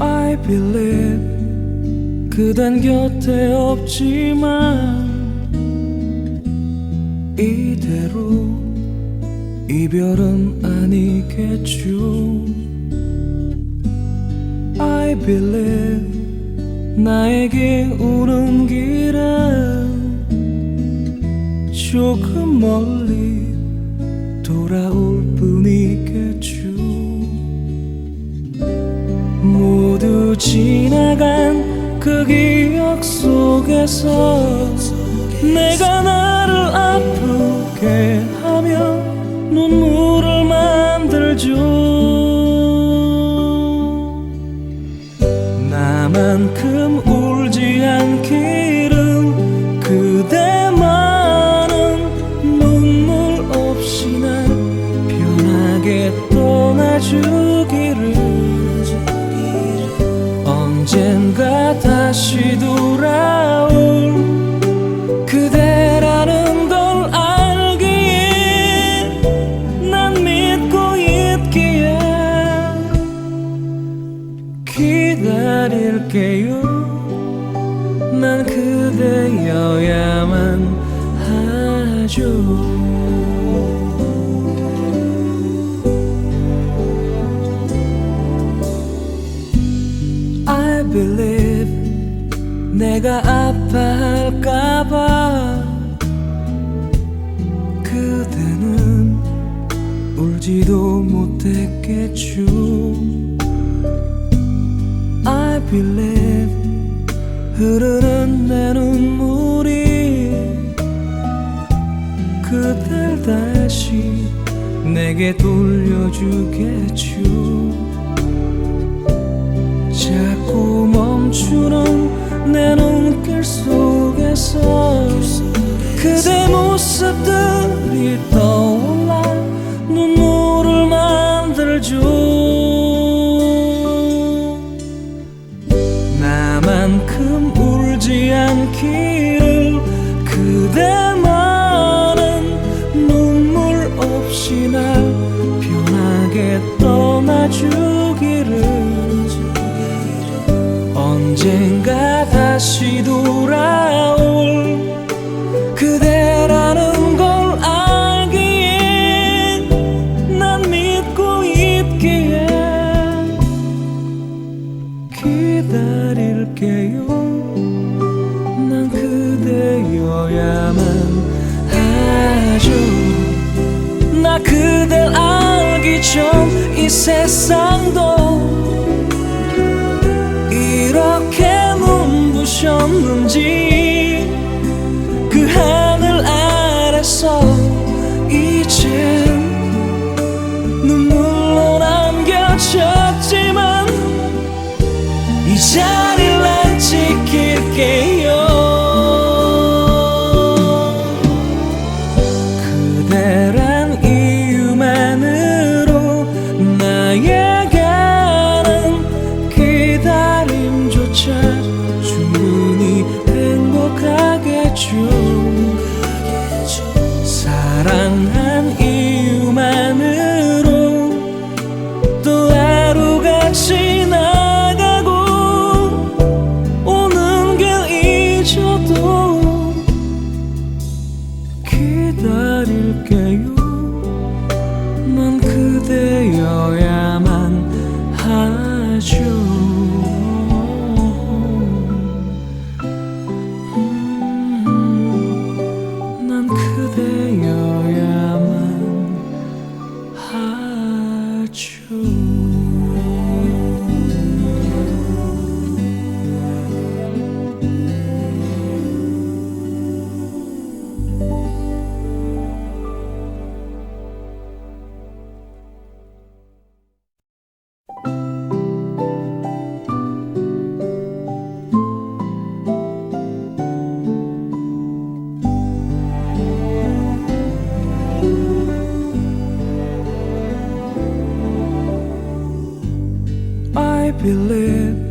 I believe 그댄 곁에 없지만 이대로 이별은 아니겠죠 believe 나에게 오는 길은 조금 멀리 돌아올 뿐이겠죠. 모두 지나간 그 기억 속에서 내가 나를 아프게 만큼 울지 않기를 그대만은 눈물 없이 난 편하게 떠나주기를 언젠가 다시 돌아올 난 그대여야만 하죠. I believe 내가 아파할까봐 그대는 울지도 못했겠죠. I believe 흐르는 다시 내게 돌려주겠죠. 자꾸 멈추는 내 눈길 속에서 없이 날 편하게 떠나주기를 언젠가 다시 돌아 세상도 이렇게 눈부셨는지 그하 기다릴게요. 난 그대여야만 하죠. happy live.